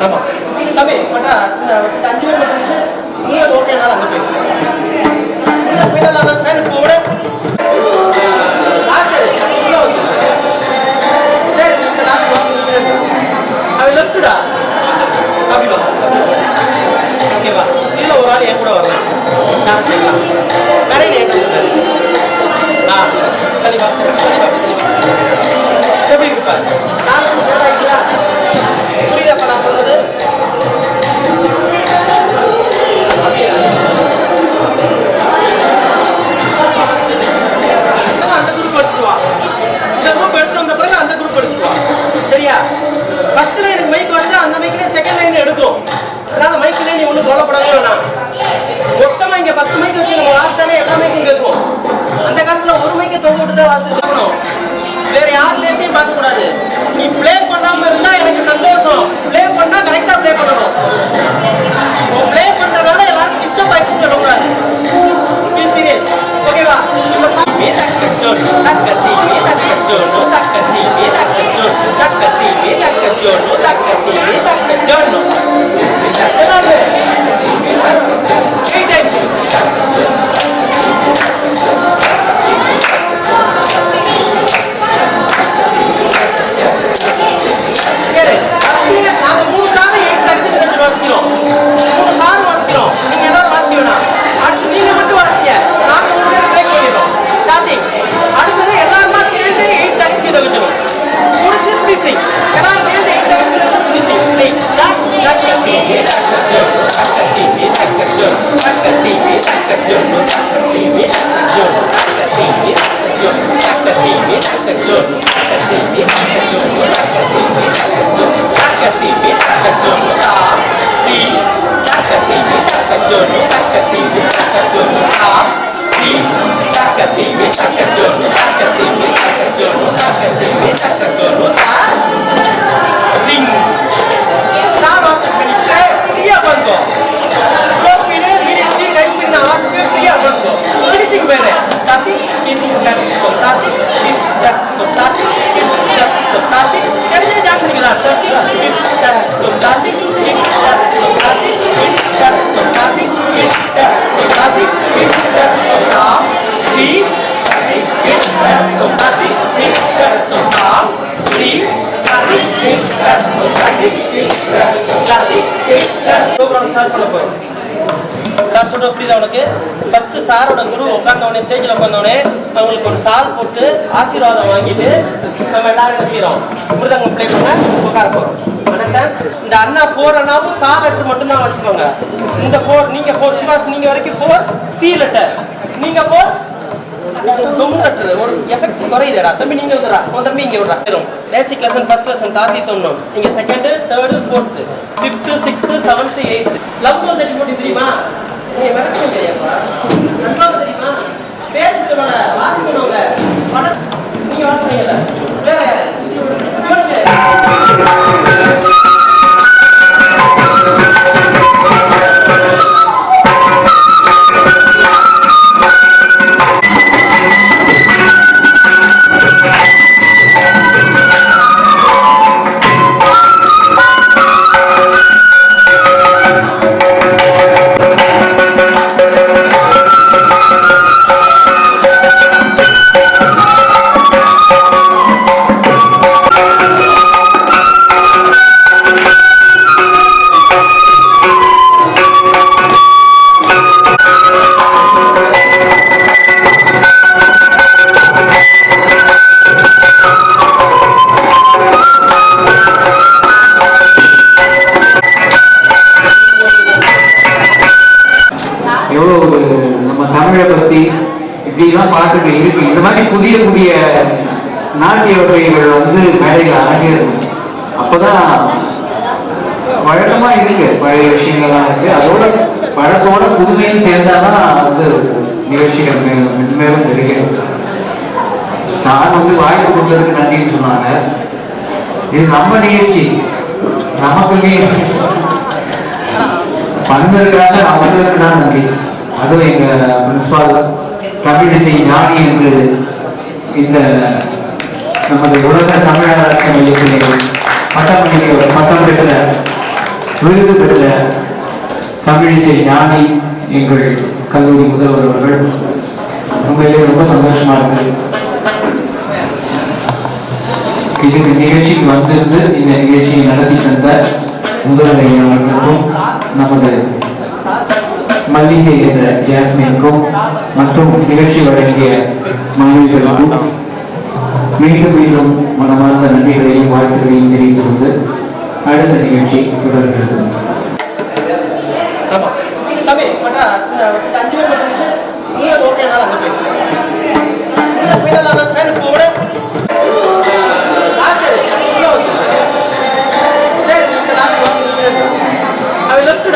ஆமாம் தம்பி பட்டா இந்த அஞ்சு பேர் மட்டும் மூணு ஓகேனால அங்கே போயிருக்கோம் இந்த ஃபைனலாக ஃப்ரெண்டு கூட அவன் லெஃப்ட்டுடா அப்படிவா ஓகேவா இதில் ஒரு ஆள் என் கூட வரும் জন্য ப்ரோக்ராம் ஸ்டார்ட் பண்ண போறோம் சார் சொல்ற புரியுது உனக்கு ஃபர்ஸ்ட் சாரோட குரு உட்கார்ந்தவனே ஸ்டேஜில் உட்கார்ந்தவனே அவங்களுக்கு ஒரு சால் போட்டு ஆசீர்வாதம் வாங்கிட்டு நம்ம எல்லாரும் என்ன செய்யறோம் மிருதங்கம் ப்ளே பண்ண உட்கார போறோம் அண்டர்ஸ்டாண்ட் இந்த அண்ணா ஃபோர் அண்ணாவும் தா லெட்டர் மட்டும் தான் வாசிப்பாங்க இந்த ஃபோர் நீங்க ஃபோர் சிவாஸ் நீங்க வரைக்கும் ஃபோர் டி லெட்டர் நீங்க ஃபோர் தொம் ஒரு எஃபெக்ட் குறையுதுடா. தம்பி நீங்க விடுறா உன் தம்பி இங்க விடுறா வரும். பேசிக் லெசன் ஃபர்ஸ்ட் லெசன் தாத்தி தொண்ணூறு. நீங்க second third fourth fifth sixth seventh eighth love தட்டி போட்டி தெரியுமா? நீங்க மிரட்டணும் தெரியாதா நண்பாவை தெரியுமா? பேருக்கு சொல்லல வாசிக்கணுங்க. படம் நீங்க வாசினீங்கல்ல வேற வழக்கமா இருக்கு. பழைய விஷயங்கள்லாம் இருக்கு. அதோட பழக்கோட புதுமையும் சேர்ந்தாதான் வந்து நிகழ்ச்சிகள் மேலும் மென்மேலும் இருக்கிறது சார் வந்து வாய்ப்பு கொடுத்ததுக்கு நன்றின்னு சொன்னாங்க. இது நம்ம நிகழ்ச்சி. நமக்குமே. வந்திருக்கிறாங்க அவங்களுக்கு தான் நன்றி. அதுவும் எங்க பிரின்சிபால் தமிழிசை ஞானி என்று இந்த நமது உலக தமிழக மையத்திலே பட்டம் அளிக்க பட்டம் பெற்ற விருது பெற்ற தமிழிசை ஞானி எங்கள் கல்லூரி முதல்வர் அவர்கள். உண்மையிலே ரொம்ப சந்தோஷமா இருக்கு. இதுக்கு நிகழ்ச்சிக்கு வந்திருந்து இந்த நிகழ்ச்சியை நடத்தி தந்த முதல்வர் அவர்களுக்கும் நமது மல்லிகை என்ற ஜாஸ்மினுக்கும் மற்றும் நிகழ்ச்சி வழங்கிய மாணவிகளுக்கும் மீண்டும் மீண்டும் மனமார்ந்த நன்றிகளையும் வாழ்த்துக்களையும் தெரிவித்துக் கொண்டு அடுத்த நிகழ்ச்சி தொடர்கிறது. நீ போட. லாஸ்ட் லாஸ்ட்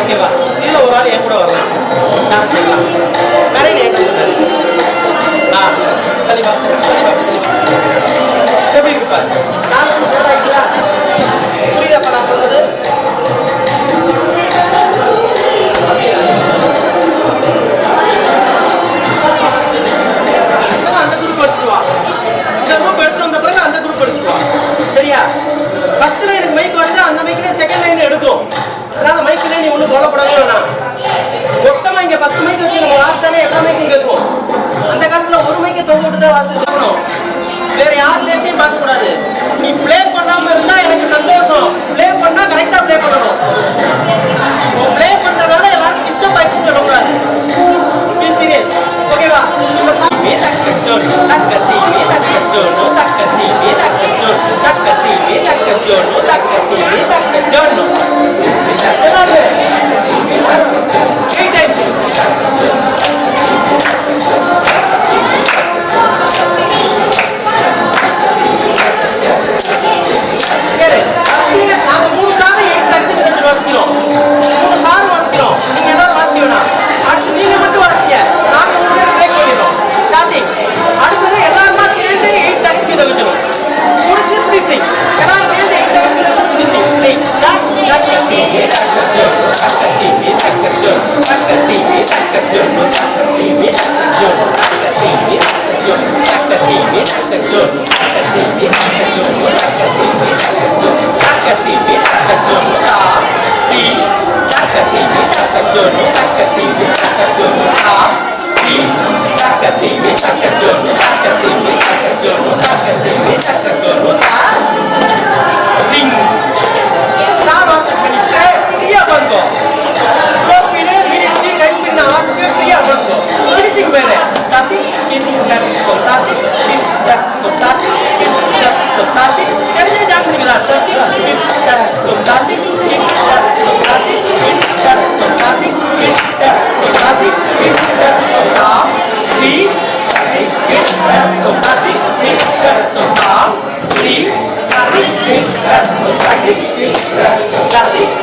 ஓகேவா இதுல ஒரு ஆள் என் கூட வரலாம். நான் செய்யலாம்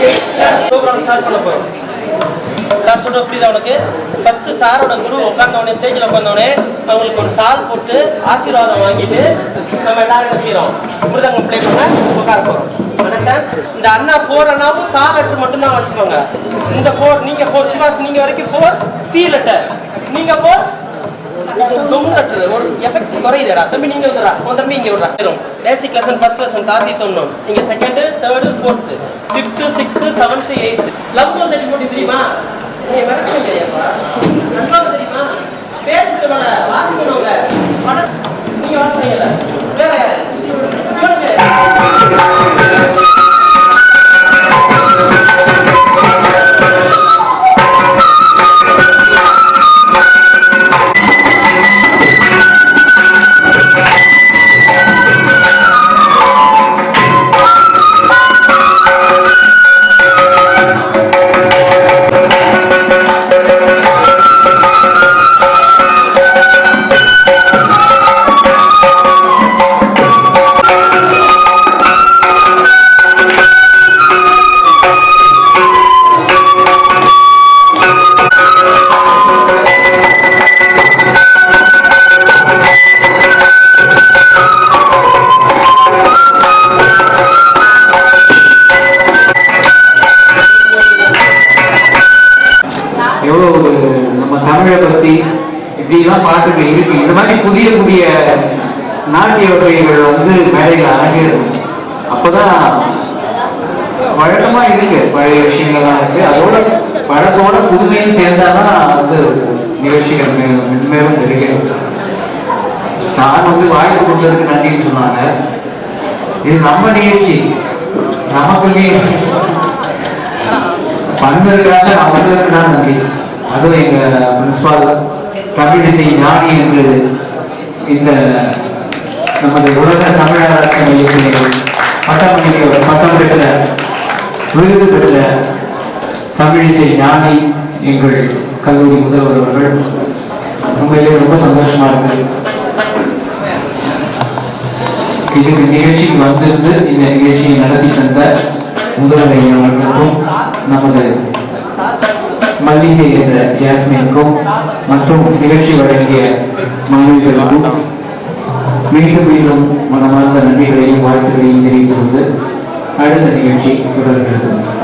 ப்ரோக்ராம் ஸ்டார்ட் பண்ண போகிறோம் சார் சொல்ற புரியுது உனக்கு ஃபர்ஸ்ட் சாரோட குரு உட்காந்தவனே உடனே ஸ்டேஜில் உட்காந்தவனே உடனே அவங்களுக்கு ஒரு சால் போட்டு ஆசீர்வாதம் வாங்கிட்டு நம்ம எல்லாரும் என்ன செய்யறோம். மிருதங்கம் பிளே பண்ண உட்கார போறோம். சார் இந்த அண்ணா ஃபோர் அண்ணாவும் தா லெட்டர் மட்டும் தான் இந்த ஃபோர் நீங்க ஃபோர் சிவாஸ் நீங்க வரைக்கும் ஃபோர் தீ லெட்டர் நீங்க ஃபோர் தொம் லெட்டர் ஒரு எஃபெக்ட் குறையுதுடா. தம்பி நீங்க வந்துடா உன் தம்பி இங்க விடுறா வரும் பேசிக் லெசன் ஃபர்ஸ்ட் லெசன் தாத்தி தொண்ணூறு. நீங்க second third fourth fifth sixth seventh eighth love thirty forty தெரியுமா? நீங்க வரைக்கும் தெரியாதா நல்லாம தெரியுமா? பேருக்கு சொல்லல வாசிக்கணுங்க படம் நீங்க வாசினீங்கல்ல வேற யாரு? வழக்கமா இருக்கு. பழைய விஷயங்கள்லாம் இருக்கு. அதோட பழசோட புதுமையும் சேர்ந்தாதான் வந்து நிகழ்ச்சிகள் மென்மேலும் கிடைக்கிறது சார் வந்து வாய்ப்பு கொடுத்ததுக்கு நன்றின்னு சொன்னாங்க. இது நம்ம நிகழ்ச்சி. நமக்குமே. நீ நான் அவங்களுக்கு தான் நன்றி அதுவும் எங்க பிரின்சிபால் தமிழிசை ஞானி என்று இந்த நமது உலக தமிழராட்சி ஆராய்ச்சி பட்டம் பட்டம் பெற்ற விருது பெற்ற தமிழிசை ஞானி எங்கள் கல்லூரி முதல்வர் அவர்கள் உண்மையிலே ரொம்ப சந்தோஷமா இருக்கு. இதுக்கு நிகழ்ச்சிக்கு வந்திருந்து இந்த நிகழ்ச்சியை நடத்தி தந்த முதல்வர் அவர்களுக்கும் நமது மல்லிகை என்ற ஜாஸ்மினுக்கும் மற்றும் நிகழ்ச்சி வழங்கிய மாணவிகளுக்கும் மீண்டும் மீண்டும் மனமார்ந்த நன்றிகளையும் வாழ்த்துக்களையும் தெரிவித்து வந்து அடுத்த நிகழ்ச்சி தொடர்கிறது